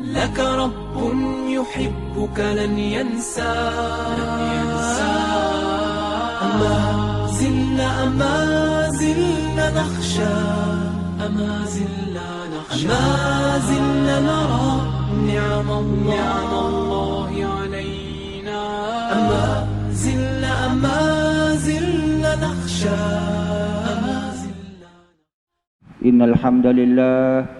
لك رب يحبك لن ينسى. أما زلنا أما زلنا نخشى. أما زلنا نخشى. أما زلنا نرى نعم الله, نعم الله علينا. أما زلنا أما زلنا نخشى. أما زلنا إن الحمد لله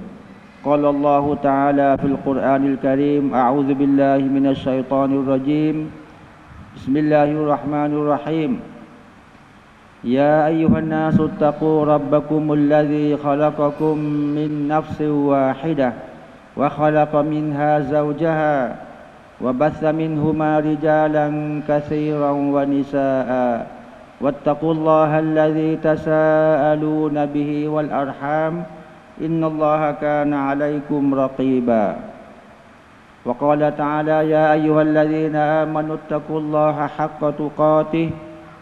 قال الله تعالى في القرآن الكريم أعوذ بالله من الشيطان الرجيم. بسم الله الرحمن الرحيم. يا أيها الناس اتقوا ربكم الذي خلقكم من نفس واحدة وخلق منها زوجها وبث منهما رجالا كثيرا ونساء. واتقوا الله الذي تساءلون به والأرحام. إن الله كان عليكم رقيبا. وقال تعالى يا أيها الذين آمنوا اتقوا الله حق تقاته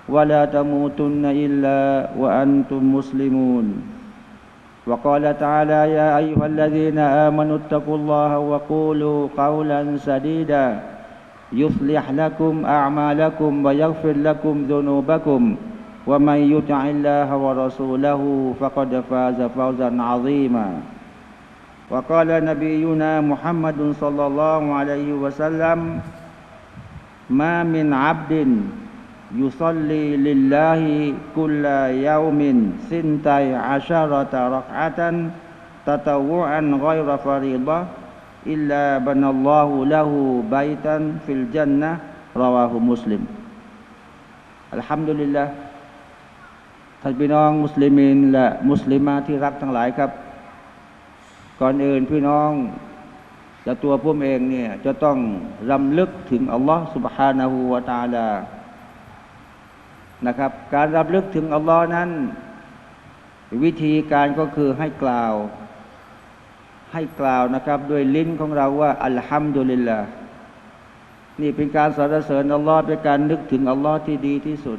ولا تموتن إلا وأنتم مسلمون. وقال تعالى يا أيها الذين آمنوا اتقوا الله وقولوا قولا سديدا. يصلح لكم أعمالكم ويغفر لكم ذنوبكم. ومن يطع الله ورسوله فقد فاز فوزا عظيما. وقال نبينا محمد صلى الله عليه وسلم ما من عبد يصلي لله كل يوم سنتي عشرة ركعة تطوعا غير فريضة إلا بنى الله له بيتا في الجنة. رواه مسلم. الحمد لله. ท่านพี่น้องมุสลิมินและมุสลิมาที่รักทั้งหลายครับ ก่อนอื่นพี่น้องจะตัวผมเองเนี่ยจะต้องรำลึกถึงอัลลอฮ์ سبحانه และ تعالى นะครับ การรำลึกถึงอัลลอฮ์นั้น วิธีการก็คือให้กล่าว ให้กล่าวนะครับ ด้วยลิ้นของเราว่า อัลฮัมดุลิลลาห์นี่เป็นการสรรเสริญอัลลอฮ์เป็นการนึกถึงอัลลอฮ์ที่ดีที่สุด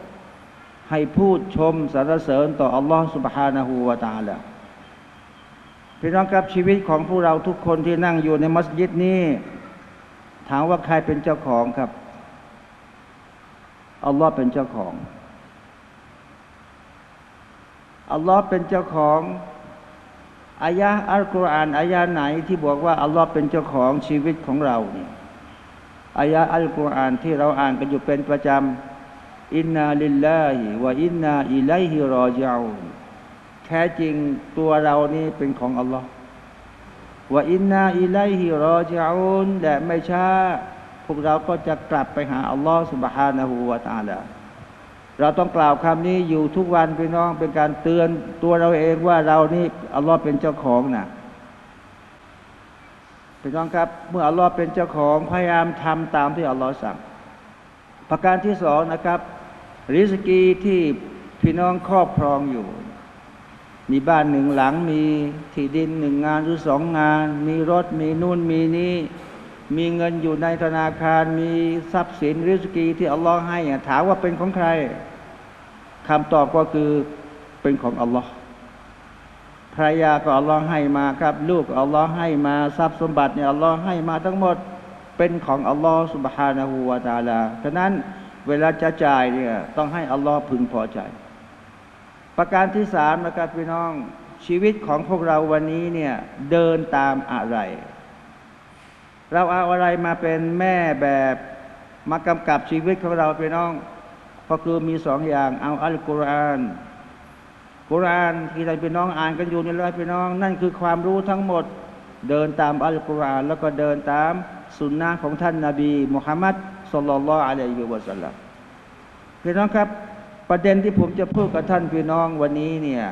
ให้พูดชมสรรเสริญต่ออัลลอฮฺสุบฮานาหูวาตาละพี่น้องครับชีวิตของพวกเราทุกคนที่นั่งอยู่ในมัสยิดนี้ถามว่าใครเป็นเจ้าของครับอัลลอฮ์เป็นเจ้าของอัลลอฮ์เป็นเจ้าของอายะอัลกุรอานอายะไหนที่บอกว่าอัลลอฮ์เป็นเจ้าของชีวิตของเราเนี่ยอายะอัลกุรอานที่เราอ่านกันอยู่เป็นประจำ อินนาลิลลาฮิวะอินนาอิลัยฮิรอจาแท้จริงตัวเรานี่เป็นของอัลลอฮ์วะอินนาอิลัยฮิรอจาแต่ไม่ช้าพวกเราก็จะกลับไปหาอัลลอฮ์สุบฮานะฮูวาตาลาเราต้องกล่าวคำนี้อยู่ทุกวันพี่น้องเป็นการเตือนตัวเราเองว่าเรานี่อัลลอฮ์เป็นเจ้าของนะพี่น้องครับ เมื่ออัลลอฮ์เป็นเจ้าของพยายามทำตามที่อัลลอฮ์สั่ง ประการที่สองนะครับ ริสกีที่พี่น้องครอบครองอยู่ มีบ้านหนึ่งหลังมีที่ดินหนึ่งงานหรือสองงาน มีรถมีนู่นมีนี่มีเงินอยู่ในธนาคารมีทรัพย์สินริสกีที่อัลลอฮ์ให้ถามว่าเป็นของใครคำตอบก็คือเป็นของอัลลอฮ์ภรรยาก็อัลลอฮ์ให้มาครับ ลูกอัลลอฮ์ให้มาทรัพย์สมบัติเนี่ยอัลลอฮ์ให้มาทั้งหมดเป็นของอัลลอฮ์สุบฮานะฮูวาตาลาฉะนั้น เวลาจะจ่ายเนี่ยต้องให้อัลลอฮ์พึงพอใจ ประการที่สามนะครับพี่น้องชีวิตของพวกเราวันนี้เนี่ยเดินตามอะไร เราเอาอะไรมาเป็นแม่แบบมากำกับชีวิตของเราพี่น้องก็คือมีสองอย่างเอาอัลกุรอานกุรอานที่ท่านพี่น้องอ่านกันอยู่นี่แหละพี่น้อง นั่นคือความรู้ทั้งหมดเดินตามอัลกุรอานแล้วก็เดินตามสุนนะของท่านนาบีมุฮัมมัด สุลลัลลอฮอะลัยฮิวะสัลลัมพี่น้องครับ ประเด็นที่ผมจะพูดกับท่านพี่น้องวันนี้เนี่ย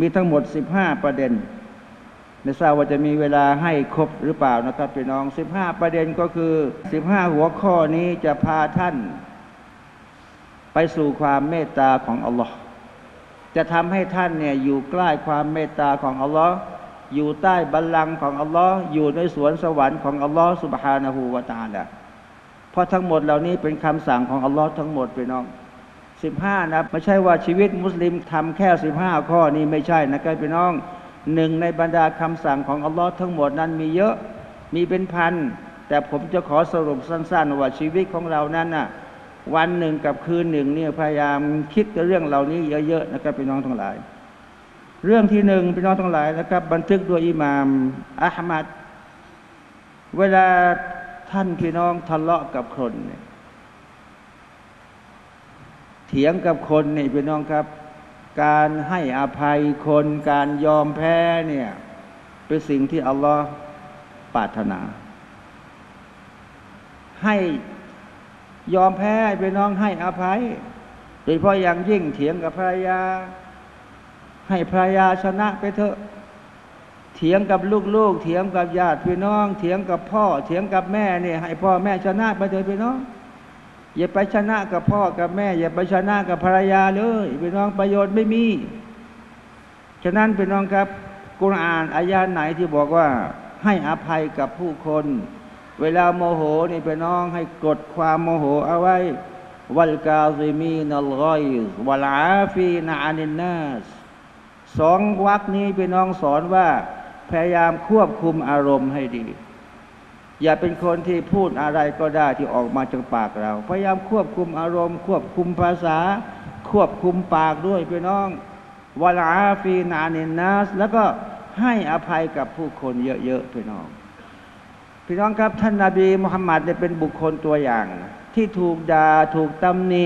มีทั้งหมด 15 ประเด็นไม่ทราบว่าจะมีเวลาให้ครบหรือเปล่านะครับพี่น้อง 15 ประเด็นก็คือ 15 หัวข้อนี้จะพาท่าน ไปสู่ความเมตตาของอัลลอฮ์จะทำให้ท่านเนี่ยอยู่ใกล้ความเมตตาของอัลลอฮ์อยู่ใต้บัลลังก์ของอัลลอฮ์อยู่ในสวนสวรรค์ของอัลลอฮ์สุบฮานะฮูวาตาละ เพราะทั้งหมดเหล่านี้เป็นคำสั่งของอัลลอฮ์ทั้งหมดพี่น้องสิบห้านะไม่ใช่ว่าชีวิตมุสลิมทำแค่สิบห้าข้อนี้ไม่ใช่นะครับพี่น้องหนึ่งในบรรดาคำสั่งของอัลลอฮ์ทั้งหมดนั้นมีเยอะมีเป็นพัน แต่ผมจะขอสรุปสั้นๆว่าชีวิตของเรานั้นน่ะวันหนึ่งกับคืนหนึ่งเนี่ยพยายามคิดกับเรื่องเหล่านี้เยอะๆนะครับพี่น้องทั้งหลาย เรื่องที่หนึ่งพี่น้องทั้งหลายนะครับ บันทึกโดยอิหม่ามอัลมัดเวลา ท่านพี่น้องทะเลาะกับคนเนี่ยเถียงกับคนนี่พี่น้องครับ การให้อภัยคนการยอมแพ้เนี่ยเป็นสิ่งที่อัลลอฮ์ปรารถนา ให้ยอมแพ้พี่น้องให้อภัย โดยเฉพาะอย่างยิ่งเถียงกับภรรยา ให้ภรรยาชนะไปเถอะ ถียงกับลูกๆ เถียงกับญาติพี่น้อง เถียงกับพ่อ เถียงกับแม่เนี่ยให้พ่อแม่ชนะไปเถอะพี่น้อง อย่าไปชนะกับพ่อกับแม่ อย่าไปชนะกับภรรยาเลยพี่น้องประโยชน์ไม่มี ฉะนั้นพี่น้องครับกุรอานอายาไหนที่บอกว่าให้อภัยกับผู้คน เวลาโมโหนี่พี่น้องให้กดความโมโหเอาไว้วัลกาซิมีนัลกอยวัลอาฟีนาอานินนัสสองวรรคนี้พี่น้องสอนว่า พยายามควบคุมอารมณ์ให้ดี อย่าเป็นคนที่พูดอะไรก็ได้ที่ออกมาจากปากเรา พยายามควบคุมอารมณ์ ควบคุมภาษา ควบคุมปากด้วยพี่น้องวลาฟีนานินนัสแล้วก็ให้อภัยกับผู้คนเยอะๆพี่น้อง พี่น้องครับท่านนาบีมุฮัมมัดเนี่ยเป็นบุคคลตัวอย่าง ที่ถูกด่าถูกตำหนิ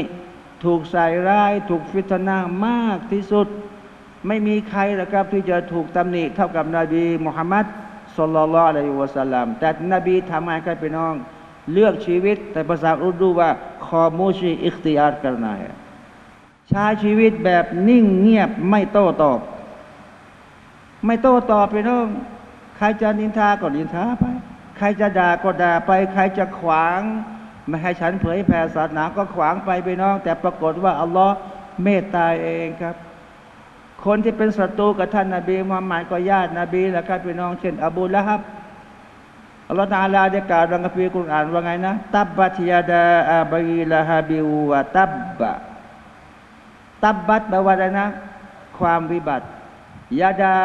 ถูกใส่ร้าย ถูกฟิตนามากที่สุด ไม่มีใครหรอกครับที่จะถูกตำหนิเท่ากับนบีมุฮัมมัดสุลลัลลอฮุอะลัยฮิวะสัลลัมแต่นบีทำไงครับพี่น้อง เลือกชีวิต แต่ภาษาอุรดูว่าคอมูชีอิคติยาร์กันนายใช้ชีวิตแบบนิ่งเงียบไม่โต้ตอบ ไม่โต้ตอบพี่น้องใครจะนินทาก็นินทาไป ใครจะด่าก็ด่าไป ใครจะขวาง ไม่ให้ฉันเผยแผ่ศาสนาก็ขวางไปพี่น้อง แต่ปรากฏว่าอัลลอฮ์เมตตาเองครับ คนที่เป็นศัตรูกับท่านนาบีมุฮัมมัดก็ญาตินบีและครับพี่น้องเช่น อบูละฮับอัลลอฮฺตาลาได้กล่าวดังกับพีกุรอานว่าไงนะ ตับบัตยาดาอาบีละฮาบิวะตับบะตับบัตแปลว่าอะไรนะ ความวิบัติยาดา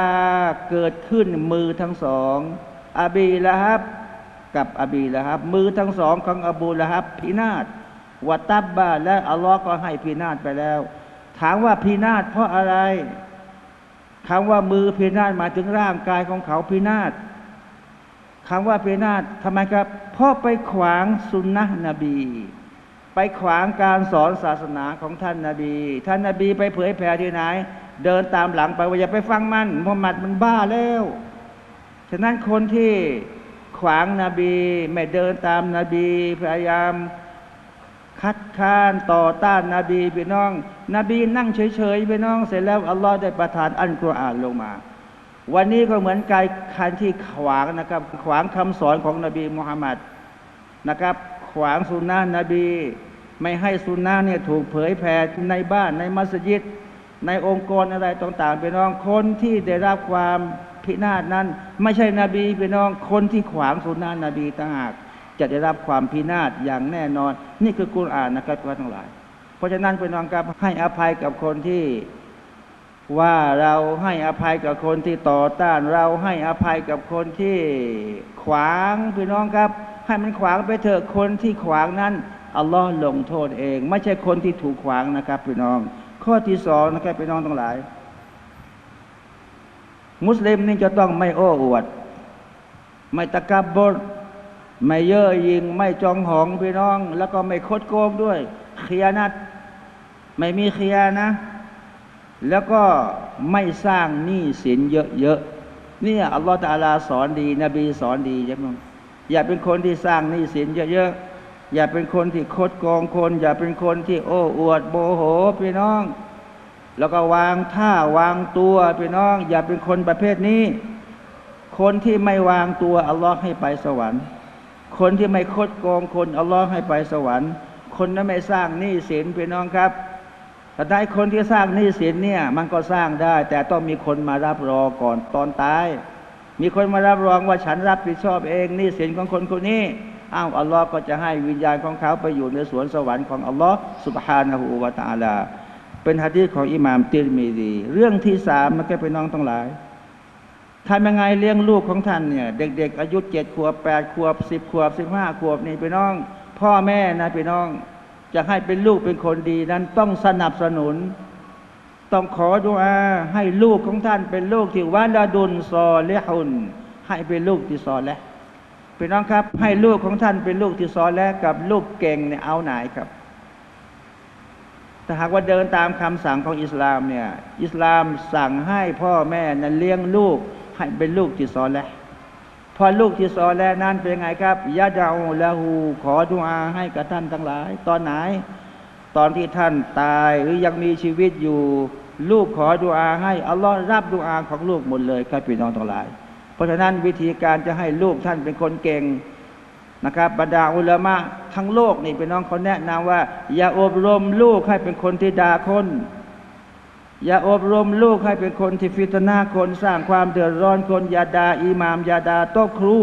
เกิดขึ้นมือทั้งสองอาบีละฮับกับอบีละฮับ มือทั้งสองของอบูละฮับพินาศวะตับบะและอัลลอฮ์ก็ให้พินาศไปแล้ว ถามว่าพินาศเพราะอะไรคำว่ามือพินาศหมายถึงร่างกายของเขาพินาศคำว่าพินาศทำไมครับ เพราะไปขวางสุนนะนบี ไปขวางการสอนศาสนาของท่านนาบี ท่านนาบีไปเผยแผ่ที่ไหน เดินตามหลังไปว่าอย่าไปฟังมันมุฮัมมัดมันบ้าแล้วฉะนั้นคนที่ขวางนาบี ไม่เดินตามนาบี พยายาม คัดค้านต่อต้านนาบีพี่น้อง นบีนั่งเฉยๆพี่น้องเสร็จแล้วอัลลอฮ์ได้ประทานอัลกุรอานลงมา วันนี้ก็เหมือนกายคันที่ขวางนะครับ ขวางคำสอนของนบีมุฮัมมัดนะครับ ขวางสุนนะนบี ไม่ให้สุนนะเนี่ยถูกเผยแผ่ในบ้านในมัสยิด ในองค์กรอะไรต่างๆพี่น้องคนที่ได้รับความพินาศนั้น ไม่ใช่นบีพี่น้องคนที่ขวางสุนนะนบีต่างหาก จะได้รับความพินาศอย่างแน่นอน นี่คือกุรอานนะครับท่านทั้งหลาย เพราะฉะนั้นพี่น้องครับให้อภัยกับคนที่ว่าเราให้อภัยกับคนที่ต่อต้าน เราให้อภัยกับคนที่ขวางพี่น้องครับ ให้มันขวางไปเถอะคนที่ขวางนั้นอัลลอฮ์ลงโทษเอง ไม่ใช่คนที่ถูกขวางนะครับพี่น้อง ข้อที่สองนะครับพี่น้องทั้งหลาย มุสลิมนี่จะต้องไม่โอ้อวด ไม่ตะกับบด ไม่เย่อหยิงไม่จองหองพี่น้อง แล้วก็ไม่คดโกงด้วยเคียนัดไม่มีเคียนะ แล้วก็ไม่สร้างหนี้สินเยอะๆเนี่ยอัลลอฮฺตาลาสอนดี นบีสอนดีใช่ไหมอย่าเป็นคนที่สร้างหนี้สินเยอะๆอย่าเป็นคนที่คดโกงคน อย่าเป็นคนที่โอ้อวดโมโหพี่น้อง แล้วก็วางท่าวางตัวพี่น้อง อย่าเป็นคนประเภทนี้ คนที่ไม่วางตัวอัลลอฮ์ให้ไปสวรรค์ คนที่ไม่คดโกงคนอัลลอฮ์ให้ไปสวรรค์ คนนั้นไม่สร้างหนี้สินพี่น้องครับแต่ได้คนที่สร้างหนี้สินเนี่ย มันก็สร้างได้ แต่ต้องมีคนมารับรองก่อนตอนตาย มีคนมารับรองว่าฉันรับผิดชอบเองหนี้สินของคนคนนี้อ้าวอัลลอฮ์ก็จะให้วิญญาณของเขาไปอยู่ในสวนสวรรค์ของอัลลอฮ์สุบฮานะฮูวาตาลา เป็นฮะดีษของอิหม่ามติรมีดี เรื่องที่สามมันก็เป็นน้องทั้งหลาย ทำยังไงเลี้ยงลูกของท่านเนี่ย เด็ก ๆ อายุเจ็ดขวบแปดขวบสิบขวบสิบห้าขวบนี่พี่น้อง พ่อแม่นะพี่น้องจะให้เป็นลูกเป็นคนดีนั้นต้องสนับสนุน ต้องขอดุอาให้ลูกของท่านเป็นลูกที่วาลาดุนซอเลหุนให้เป็นลูกที่ซอและพี่น้องครับ ให้ลูกของท่านเป็นลูกที่ซอและกับลูกเก่งเนี่ยเอาไหนครับถ้าหากว่าเดินตามคำสั่งของอิสลามเนี่ย อิสลามสั่งให้พ่อแม่นั้นเลี้ยงลูก ให้เป็นลูกที่ซอและพอลูกที่ซอและนั้นเป็นไงครับยะดาอูละหูขอดุอาให้กับท่านทั้งหลาย ตอนไหน ตอนที่ท่านตายหรือยังมีชีวิตอยู่ ลูกขอดุอาให้อัลลอฮ์รับดุอาของลูกหมดเลยครับพี่น้องทั้งหลาย เพราะฉะนั้นวิธีการจะให้ลูกท่านเป็นคนเก่งนะครับบรรดาอุลามะทั้งโลกนี่เป็นน้องเขาแนะนำว่า อย่าอบรมลูกให้เป็นคนที่ด่าคน อย่าอบรมลูกให้เป็นคนที่ฟิตนาคนสร้างความเดือดร้อนคนอย่าด่าอิหมามอย่าด่าโต๊ะครู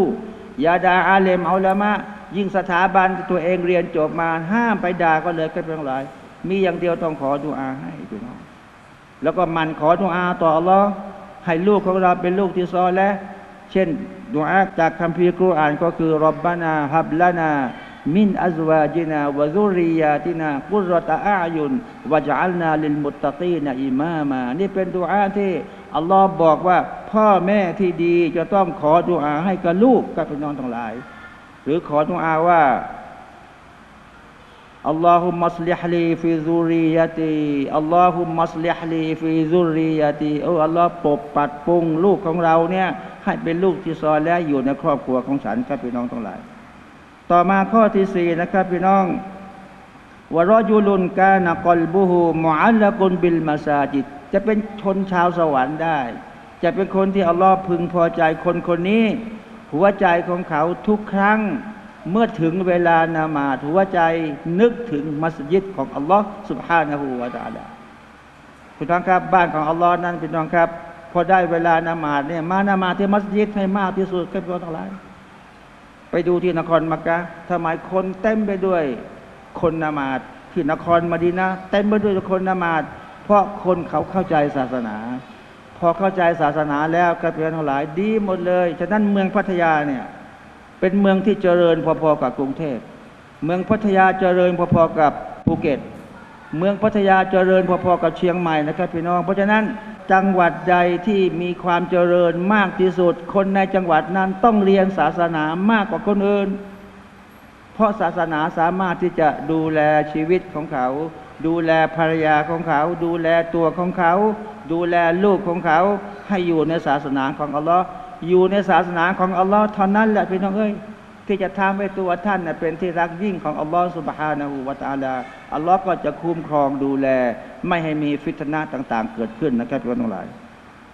อย่าด่าอาเลมอุลามะ ยิ่งสถาบันตัวเองเรียนจบมาห้ามไปด่าก็เลยก็เป็นทั้งหลายมีอย่างเดียวต้องขอดุอาให้พี่น้องแล้วก็มันขอดุอาต่ออัลลอฮ์ให้ลูกของเราเป็นลูกที่ซอและ เช่นดุอาจากคัมภีร์กุรอานก็คือรบบานาฮับลานา มินอัซวาจินาวะซุริยาตินากุรตะอายุนวะจัลนาลิลมุตตะกีนอิมามา นี่เป็นดุอาที่อัลลอฮ์บอกว่า พ่อแม่ที่ดีจะต้องขอดุอาให้กับลูกกับพี่น้องทั้งหลาย หรือขอดุอาว่าอัลลอฮุมัสลิฮลีฟิซุริยาตีอัลลอฮุมัสลิฮลีฟิซุริยาตีโอ้อัลลอฮ์ปกปัดปุงลูกของเราเนี่ยให้เป็นลูกที่ซอและอยู่ในครอบครัวของฉันครับพี่น้องทั้งหลาย ต่อมาข้อที่สี่นะครับพี่น้องวรยุลุนกานกอลบุหูมอัลละกุนบิลมาซาจิต จะเป็นชนชาวสวรรค์ได้ จะเป็นคนที่อัลลอฮ์พึงพอใจคนคนนี้ หัวใจของเขาทุกครั้ง เมื่อถึงเวลานามาหัวใจนึกถึงมัสยิดของอัลลอฮ์สุบฮานะฮูวาตาลาพี่น้องครับบ้านของอัลลอฮ์นั้นพี่น้องครับ พอได้เวลานามาเนี่ยมานามาที่มัสยิดให้มากที่สุดครับพี่น้องทั้งหลาย ไปดูที่นครมักกะทำไมคนเต็มไปด้วย คนนามาดที่นครมดีนะเต็มไปด้วยคนนามาดเพราะคนเขาเข้าใจศาสนา พอเข้าใจศาสนาแล้วกระเพียนหลายดีหมดเลยฉะนั้นเมืองพัทยาเนี่ยเป็นเมืองที่เจริญพอๆกับกรุงเทพเมืองพัทยาเจริญพอๆกับภูเก็ต เมืองพัทยาเจริญพอๆกับเชียงใหม่นะครับพี่น้อง เพราะฉะนั้น จังหวัดใดที่มีความเจริญมากที่สุด คนในจังหวัดนั้นต้องเรียนศาสนามากกว่าคนอื่น เพราะศาสนาสามารถที่จะดูแลชีวิตของเขา ดูแลภรรยาของเขา ดูแลตัวของเขา ดูแลลูกของเขา ให้อยู่ในศาสนาของอัลลอฮ์อยู่ในศาสนาของอัลลอฮ์เท่านั้นแหละพี่น้องเอ้ยที่จะทำให้ตัวท่านเป็นที่รักยิ่งของอัลลอฮ์สุบฮานะฮูวะตาลาอัลลอฮ์ก็จะคุ้มครองดูแล ไม่ให้มีฟิตนะต่าง ๆ เกิดขึ้นนะครับพี่น้องทั้งหลาย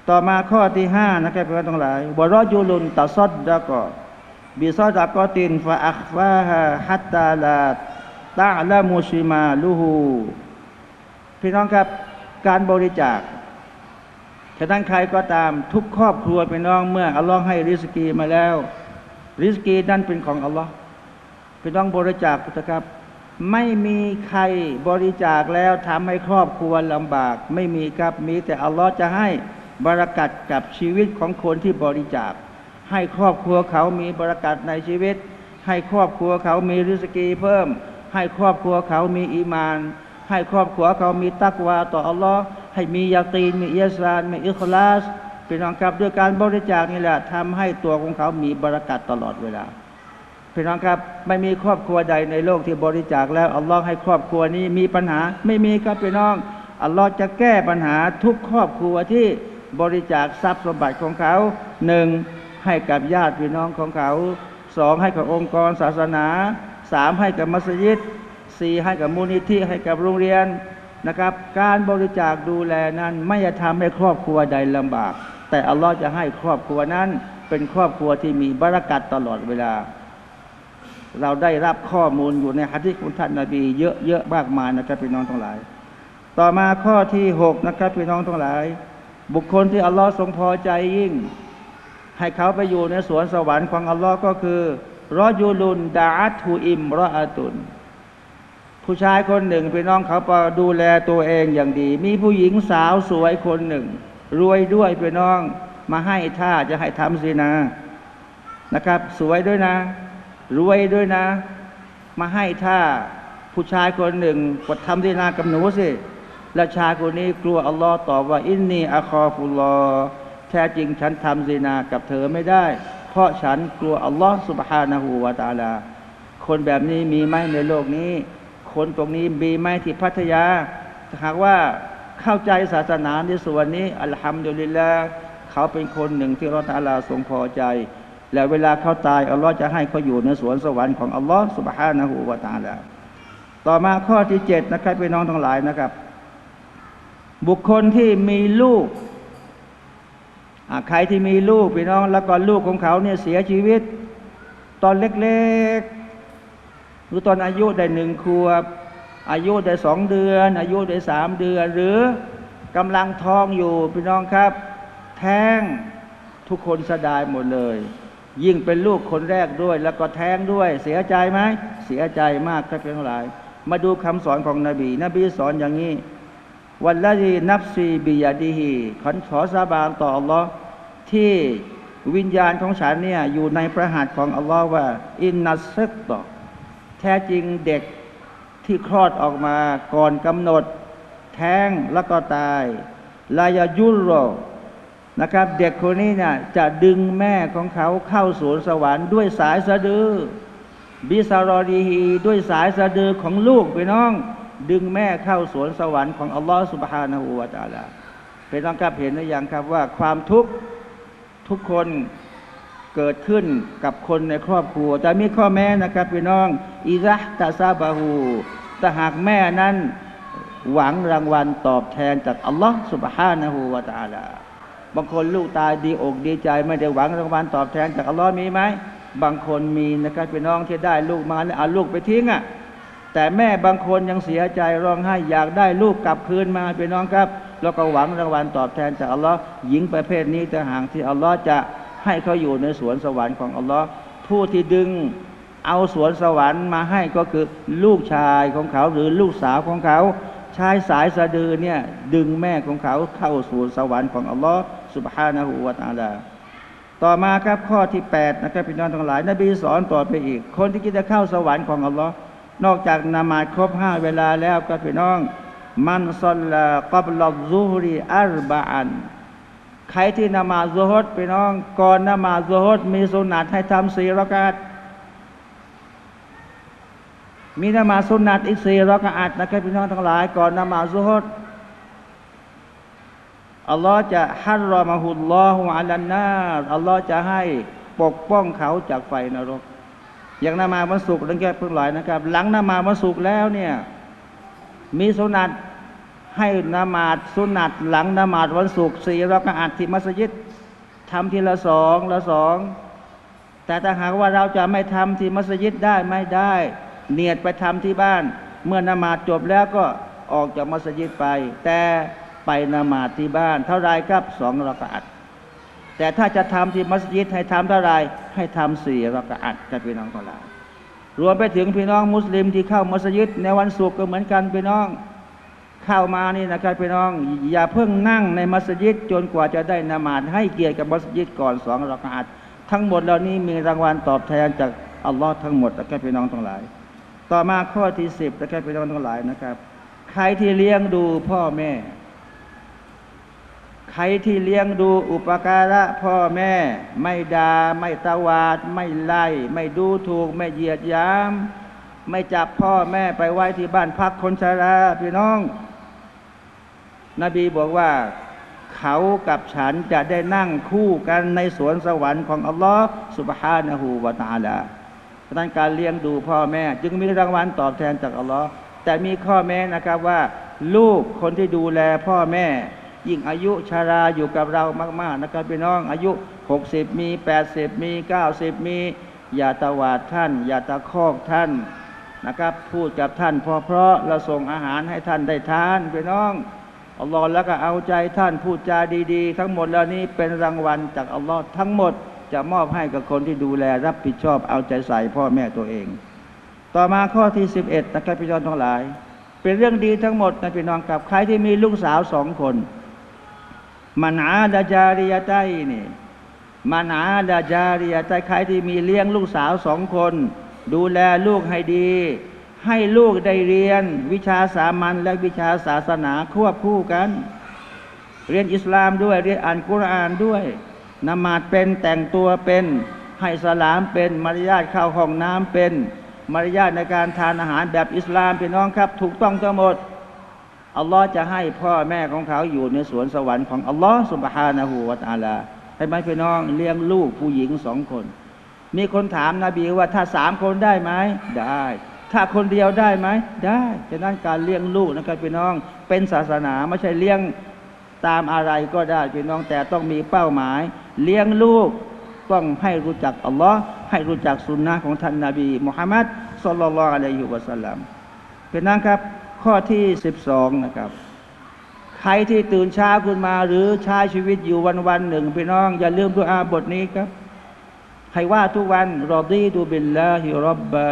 ต่อมาข้อที่ห้านะครับพี่น้องทั้งหลายบรอยุลุนตัสดดะกอบิซอดะกอตินฟะอัคฟาฮะฮัตตาลาตะละมุชิมาลูฮูพี่น้องครับการบริจาคฉะนั้นใครก็ตามทุกครอบครัวพี่น้องเมื่ออัลลอฮ์ให้ริสกีมาแล้ว ริสกีนั้นเป็นของอัลลอฮ์พี่น้องบริจาคนะครับ ไม่มีใครบริจาคแล้วทำให้ครอบครัวลำบาก ไม่มีครับมีแต่อัลลอฮ์จะให้บรารักัดกับชีวิตของคนที่บริจาค ให้ครอบครัวเขามีบรารักัดในชีวิต ให้ครอบครัวเขามีริสกีเพิ่ม ให้ครอบครัวเขามีอีมาน ให้ครอบครัวเขามีตักวาต่ออัลลอฮ์ให้มียาตีนมีเอิยสานมีอิคลาสพี่น้องครับด้วยการบริจาคนี่แหละทำให้ตัวของเขามีบรารักัดตลอดเวลา พี่น้องครับไม่มีครอบครัวใดในโลกที่บริจาคแล้วอัลลอฮ์ให้ครอบครัวนี้มีปัญหาไม่มีครับพี่น้องอัลลอฮ์จะแก้ปัญหาทุกครอบครัวที่บริจาคทรัพย์สมบัติของเขาหนึ่งให้กับญาติพี่น้องของเขาสองให้กับองค์กรศาสนาสามให้กับมัสยิดสี่ให้กับมูลนิธิให้กับโรงเรียนนะครับ การบริจาคดูแลนั้น ไม่จะทำให้ครอบครัวใดลำบาก แต่อัลลอฮ์จะให้ครอบครัวนั้นเป็นครอบครัวที่มีบารักัตตลอดเวลา เราได้รับข้อมูลอยู่ในฮะดิษของท่านนาบี เยอะเยอะมากมายนะครับพี่น้องทั้งหลาย ต่อมาข้อที่หกนะครับพี่น้องทั้งหลาย บุคคลที่อัลลอฮ์ทรงพอใจยิ่ง ให้เขาไปอยู่ในสวนสวรรค์ของอัลลอฮ์ก็คือรอยูลุนดาอัตูอิมรออาตุน ผู้ชายคนหนึ่งพี่น้องเขาไปดูแลตัวเองอย่างดี มีผู้หญิงสาวสวยคนหนึ่ง รวยด้วยพี่น้องมาให้ท่าจะให้ทำสินานะครับ สวยด้วยนะ รวยด้วยนะ มาให้ท่าผู้ชายคนหนึ่งกดทำสินากับหนูสิและชายคนนี้กลัวอัลลอฮ์ตอบว่า อินนีอะคอฟุลลอแท้จริงฉันทำสินากับเธอไม่ได้ เพราะฉันกลัวอัลลอฮ์สุบฮานะฮูวาตาลา คนแบบนี้มีไหมในโลกนี้ คนตรงนี้มีไหมที่พัทยาหากว่าเข้าใจศาสนาในส่วนนี้ อัลฮัมดุลิลละเขาเป็นคนหนึ่งที่อัลลอฮ์ตาลาทรงพอใจ แล้วเวลาเขาตายอัลลอฮ์จะให้เขาอยู่ในสวนสวรรค์ของอัลลอฮ์สุบฮานะฮูวาตาลาต่อมาข้อที่เจ็ดนะครับพี่น้องทั้งหลายนะครับ บุคคลที่มีลูกใครที่มีลูกพี่น้อง แล้วก็ลูกของเขาเนี่ยเสียชีวิต ตอนเล็กๆ หรือตอนอายุได้หนึ่งขวอายุได้สองเดือน อายุได้สามเดือน หรือกำลังท้องอยู่พี่น้องครับ แท้งทุกคนสดายหมดเลย ยิ่งเป็นลูกคนแรกด้วย แล้วก็แท้งด้วย เสียใจไหมเสียใจมากครับพี่น้งหลาย มาดูคำสอนของนบี นบีสอนอย่างนี้ วันละดีนับซีบิยาดีฮีขันขอสาบานต่ออัลลอฮ์ที่วิญญาณของฉันเนี่ยอยู่ในพระหัตถ์ของอัลลอฮ์ว่า อินนัสซึกต่อแท้จริงเด็กที่คลอดออกมาก่อนกำหนด แท้งแล้วก็ตายลายยุรโร นะครับ เด็กคนนี้เนี่ยจะดึงแม่ของเขาเข้าสวนสวรรค์ด้วยสายสะดือบิสารอดีฮีด้วยสายสะดือของลูกไปน้อง ดึงแม่เข้าสวนสวรรค์ของอัลลอฮฺสุบฮานะฮูวาตาลาเป็นต้องครับเห็นหรือยังครับว่าความทุกข์ทุกคนเกิดขึ้นกับคนในครอบครัว แต่มีข้อแม้นะครับพี่น้องอิรัตาซาบาฮูแต่หากแม่นั้นหวังรางวัลตอบแทนจากอัลลอฮฺสุบฮานะฮูวาตาลา บางคนลูกตายดีอกดีใจ ไม่ได้หวังรางวัลตอบแทนจากอัลลอฮ์มีไหมบางคนมีนะครับพี่น้องที่ได้ลูกมาแล้วเอาลูกไปทิ้งอะแต่แม่บางคนยังเสียใจร้องไห้อยากได้ลูกกลับคืนมาพี่น้องครับ แล้วก็หวังรางวัลตอบแทนจากอัลลอฮ์หญิงประเภทนี้แต่ห่างที่อัลลอฮ์จะให้เขาอยู่ในสวนสวรรค์ของอัลลอฮ์ผู้ที่ดึงเอาสวนสวรรค์มาให้ก็คือลูกชายของเขาหรือลูกสาวของเขาชายสายสะดือเนี่ยดึงแม่ของเขาเข้าสู่สวรรค์ของอัลลอฮ์ สุบฮานะฮูวาตาลา ต่อมาครับข้อที่ 8 นะครับพี่น้องทั้งหลาย นบีสอนต่อไปอีก คนที่คิดจะเข้าสวรรค์ของอัลลอฮ์นอกจากนามาครบห้าเวลาแล้วก็พี่น้อง มันซอลลากับลอซูฮรีอัลบาอันใครที่นามาซุฮดพี่น้อง ก่อนนามาซุฮดมีสุนัตให้ทำสี่รักาตมีนามาสุนัตอีกสี่รักาตนะครับพี่น้องทั้งหลาย ก่อนนามาซุฮด อัลลอฮ์จะฮัรรอมะฮุลลอฮุอาลันนาอัลลอฮ์จะให้ปกป้องเขาจากไฟนรก อย่างนามาวันศุกร์นั่นแค่เพิ่งหลายนะครับ หลังนามาวันศุกร์แล้วเนี่ย มีสุนัตให้นามาดสุนัตหลังนามาดวันศุกร์สี่รักอาที่มัสยิดทำทีละสองละสองแต่ถ้าหากว่าเราจะไม่ทำที่มัสยิดได้ไม่ได้ เนียดไปทำที่บ้าน เมื่อนามาจบแล้วก็ออกจากมัสยิดไป แต่ ไปนมาที่บ้าน เท่าไรครับสองรักอัตแต่ถ้าจะทำที่มัสยิดให้ทำเท่าไรให้ทำสี่รักอัตกับพี่น้องทั้งหลายรวมไปถึงพี่น้องมุสลิมที่เข้ามัสยิดในวันศุกร์ก็เหมือนกันพี่น้องเข้ามานี่นะครับพี่น้อง อย่าเพิ่งนั่งในมัสยิดจนกว่าจะได้นมาดให้เกียรติกับมัสยิดก่อนสองรักอัตทั้งหมดเหล่านี้มีรางวัลตอบแทนจากอัลลอฮ์ทั้งหมดนะครับพี่น้องทั้งหลาย ต่อมาข้อที่สิบนะครับพี่น้องทั้งหลายนะครับ ใครที่เลี้ยงดูพ่อแม่ ใครที่เลี้ยงดูอุปการะพ่อแม่ ไม่ดา่าไม่ตวาด ไม่ไล่ ไม่ดูถูก ไม่เหยียดยาม ไม่จับพ่อแม่ไปไว้ที่บ้านพักคนชราพี่น้อง นบีบอกว่าเขากับฉันจะได้นั่งคู่กันในสวนสวรรค์ของอัลลอฮ์สุบฮานะฮูวาตาลาเพรานั้นการเลี้ยงดูพ่อแม่ จึงมีรางวัลตอบแทนจากอัลลอฮ์แต่มีข้อแม้นะครับว่า ลูกคนที่ดูแลพ่อแม่ ยิ่งอายุชาราอยู่กับเรามาก ๆ นะครับพี่น้องอายุ 60 มี 80 มี 90 มี อย่าตวาดท่าน อย่าตะคอกท่านนะครับพูดกับท่านพอเพราะเราส่งอาหารให้ท่านได้ทานพี่น้องอัลลอฮ์แล้วก็เอาใจท่านพูดจาดี ๆ ทั้งหมดเหล่านี้เป็นรางวัลจากอัลลอฮ์ทั้งหมดจะมอบให้กับคนที่ดูแลรับผิดชอบเอาใจใส่พ่อแม่ตัวเอง ต่อมาข้อที่ 11นะครับพี่น้องทั้งหลาย เป็นเรื่องดีทั้งหมดนะพี่น้องกับใครที่มีลูกสาวสองคน มันอาดาจาริยะใจนี่มันอาดาจาริยะใจใครที่มีเลี้ยงลูกสาวสองคน ดูแลลูกให้ดี ให้ลูกได้เรียน วิชาสามัญและวิชาศาสนาควบคู่กัน เรียนอิสลามด้วยเรียนอ่านกุรอานด้วยนมาดเป็นแต่งตัวเป็นให้สลามเป็นมารยาทเข้าห้องน้ำเป็นมารยาทในการทานอาหารแบบอิสลามพี่น้องครับ ถูกต้องทั้งหมด อัลลอฮ์จะให้พ่อแม่ของเขาอยู่ในสวนสวรรค์ของอัลลอฮ์สุบฮานะฮูวาตาลาให้ไหมพี่น้องเลี้ยงลูกผู้หญิงสองคน มีคนถามนาบีว่าถ้าสามคนได้ไหมได้ ถ้าคนเดียวได้ไหมได้ฉะนั้นการเลี้ยงลูกนะครับพี่น้อง เป็นศาสนาไม่ใช่เลี้ยงตามอะไรก็ได้พี่น้องแต่ต้องมีเป้าหมาย เลี้ยงลูกต้องให้รู้จักอัลลอฮ์ให้รู้จักสุนนะของท่านนาบีมุฮัมมัดสุลลัลลอฮุอะลัยฮิวะสัลลัมเป็นนั้นครับ ข้อที่ 12 นะครับ ใครที่ตื่นเช้าขึ้นมา หรือใช้ชีวิตอยู่วันวันหนึ่งพี่น้อง อย่าลืมดูอาบทนี้ครับ ใครว่าทุกวันรอดีดูบิลลาฮิรับบะ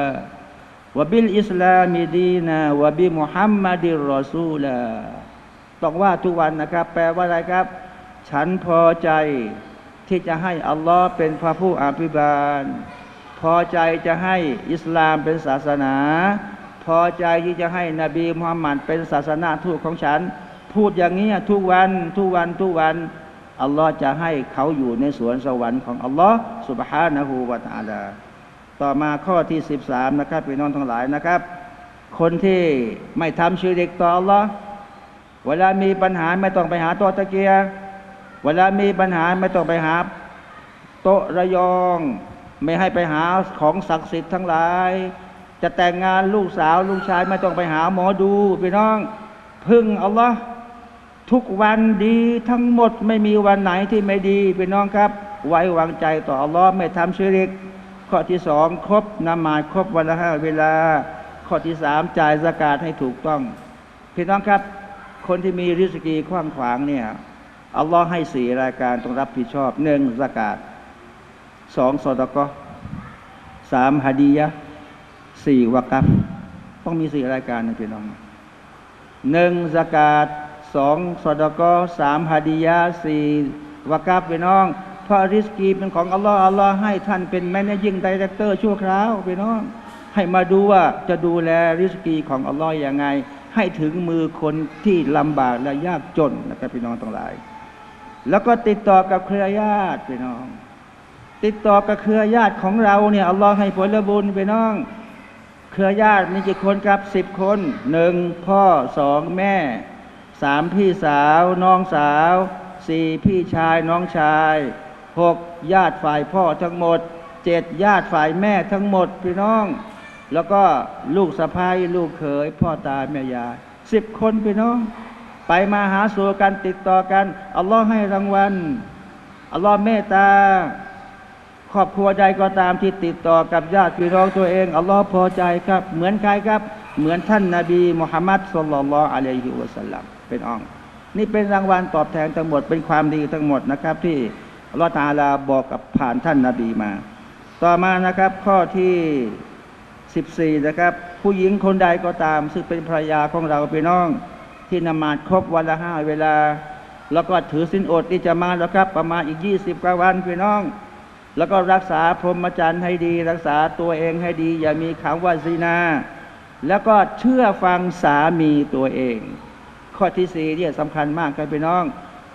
วบิลอิสลามิดีนาวบิมุฮัมมัดิรอซูลาต้องว่าทุกวันนะครับ แปลว่าอะไรครับ ฉันพอใจที่จะให้อัลลอฮ์เป็นพระผู้อภิบาล พอใจจะให้อิสลามเป็นศาสนา พอใจที่จะให้นบีมุฮัมมัดเป็นศาสนาทูตของฉัน พูดอย่างนี้ทุกวันทุกวันทุกวันอัลลอฮ์จะให้เขาอยู่ในสวนสวรรค์ของอัลลอฮ์สุบฮานะฮูวะตะอาลาต่อมาข้อที่ 13 นะครับพี่น้องทั้งหลายนะครับ คนที่ไม่ทำชีริกต่ออัลลอฮ์เวลามีปัญหาไม่ต้องไปหาโตะตะเกียเวลามีปัญหาไม่ต้องไปหาโตระยอง ไม่ให้ไปหาของศักดิ์สิทธิ์ทั้งหลาย จะแต่งงานลูกสาวลูกชายไม่ต้องไปหาหมอดูพี่น้อง พึ่งอัลลอฮ์ทุกวันดีทั้งหมดไม่มีวันไหนที่ไม่ดีพี่น้องครับ ไว้วางใจต่ออัลลอฮ์ไม่ทำชิริก ข้อที่สองครบนมาดครบวันละห้าเวลา ข้อที่สามจ่ายสกาดให้ถูกต้อง พี่น้องครับ คนที่มีริสกีขว้างขวางเนี่ยอัลลอฮ์ให้สี่รายการต้องรับผิดชอบหนึ่งสกาดสองสอดกอสามฮดียะ สี่วากัฟต้องมีสี่รายการนะพี่น้องหนึ่งสกาดสองสอดกอสามฮดียะสี่วากับพี่น้องเพราะริสกีเป็นของอัลลอฮ์อัลลอฮ์ให้ท่านเป็นแมเนจิ้งไดเรคเตอร์ชั่วคราวพี่น้อง ให้มาดูว่าจะดูแลริสกีของอัลลอฮ์ยังไง ให้ถึงมือคนที่ลำบากและยากจนนะครับพี่น้องทั้งหลาย แล้วก็ติดต่อกับเครือญาติพี่น้อง ติดต่อกับเครือญาติของเราเนี่ยอัลลอฮ์ให้ผลบุญพี่น้อง เครือญาติมีกี่คนครับสิบคนหนึ่งพ่อสองแม่สามพี่สาวน้องสาวสี่พี่ชายน้องชายหกญาติฝ่ายพ่อทั้งหมดเจ็ดญาติฝ่ายแม่ทั้งหมดพี่น้อง แล้วก็ลูกสะพ้ายลูกเขยพ่อตาแม่ยายสิบคนพี่น้อง ไปมาหาสู่กันติดต่อกัน อัลลอฮ์ให้รางวัล อัลลอฮ์เมตตา ครอบครัวใดก็ตามที่ติดต่อกับญาติพี่น้องตัวเองอัลลอฮ์พอใจครับ เหมือนใครครับ เหมือนท่านนาบีมุฮัมมัดสุลลัลอะลัยฮิวะสัลลัมเป็นอ่องนี่เป็นรางวัลตอบแทนทั้งหมดเป็นความดีทั้งหมดนะครับ ที่อัลลอฮ์ตาอาลาบอกกับผ่านท่านนาบีมา ต่อมานะครับข้อที่ 14 นะครับ ผู้หญิงคนใดก็ตาม ซึ่งเป็นภรรยาของเราพี่น้อง ที่นมาดครบวันละห้าเวลา แล้วก็ถือสินอดที่จะมาแล้วครับ ประมาณอีก 20กว่าวันพี่น้อง แล้วก็รักษาพรหมจรรย์ให้ดี รักษาตัวเองให้ดี อย่ามีคำว่าซีนา แล้วก็เชื่อฟังสามีตัวเอง ข้อที่สี่เนี่ยสำคัญมากครับพี่น้อง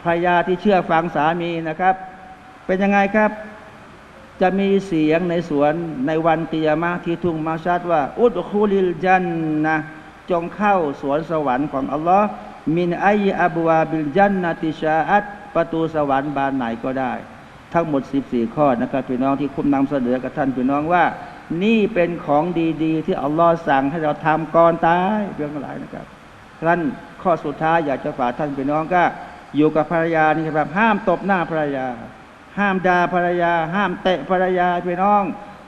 ภรรยาที่เชื่อฟังสามีนะครับ เป็นยังไงครับ จะมีเสียงในสวนในวันกิยมะห์ที่ทุ่งมาชัดว่า อุดคูลิลจันนะจงเข้าสวนสวรรค์ของอัลลอฮ์มินไออับวาบิลจันนติชาอัตประตูสวรรค์บานไหนก็ได้ ทั้งหมด 14 ข้อนะครับพี่น้องที่คุณนำเสนอกับท่านพี่น้องว่า นี่เป็นของดีๆ ที่อัลลอฮ์สั่งให้เราทำก่อนตายเรื่องอะไรนะครับท่านข้อสุดท้ายอยากจะฝากท่านพี่น้องก็อยู่กับภรรยานี่ครับห้ามตบหน้าภรรยา ห้ามด่าภรรยา ห้ามเตะภรรยาพี่น้อง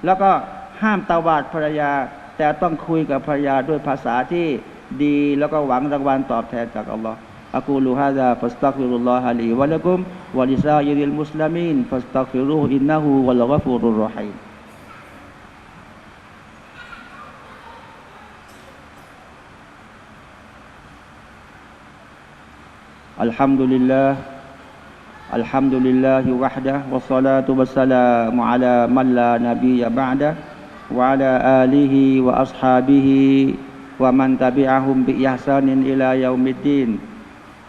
แล้วก็ห้ามตวาดภรรยา แต่ต้องคุยกับภรรยาด้วยภาษาที่ดีแล้วก็หวังรางวัลตอบแทนจากอัลลอฮ์ أقول هذا فاستغفر الله لي ولكم ولسائر المسلمين فاستغفروه إنه هو الغفور الرحيم. الحمد لله الحمد لله وحده والصلاة والسلام على من لا نبي بعده وعلى آله وأصحابه ومن تبعهم بإحسان إلى يوم الدين.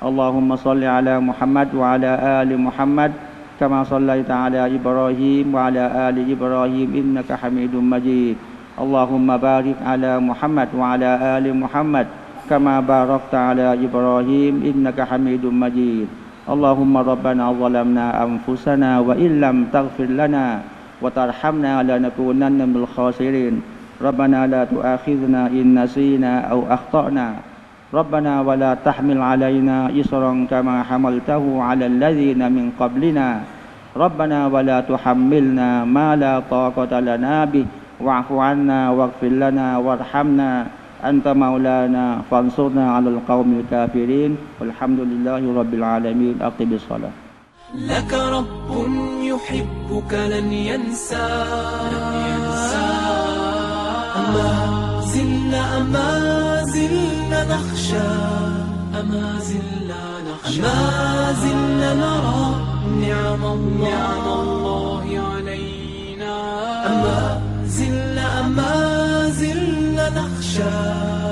اللهم صل على محمد وعلى آل محمد كما صليت على إبراهيم وعلى آل إبراهيم إنك حميد مجيد اللهم بارك على محمد وعلى آل محمد كما باركت على إبراهيم إنك حميد مجيد اللهم ربنا ظلمنا أنفسنا وإن لم تغفر لنا وترحمنا لنكونن من الخاسرين ربنا لا تؤاخذنا إن نسينا أو أخطأنا ربنا ولا تحمل علينا إصرا كما حملته على الذين من قبلنا. ربنا ولا تحملنا ما لا طاقة لنا به. واعف عنا واغفر لنا وارحمنا. أنت مولانا فانصرنا على القوم الكافرين. والحمد لله رب العالمين. أقم الصلاة. لك رب يحبك لن ينسى. أما زلنا أما نخشى أما زلنا نخشى. أما زلنا نرى نعم الله, نعم الله علينا. أما زلنا أما زلنا نخشى.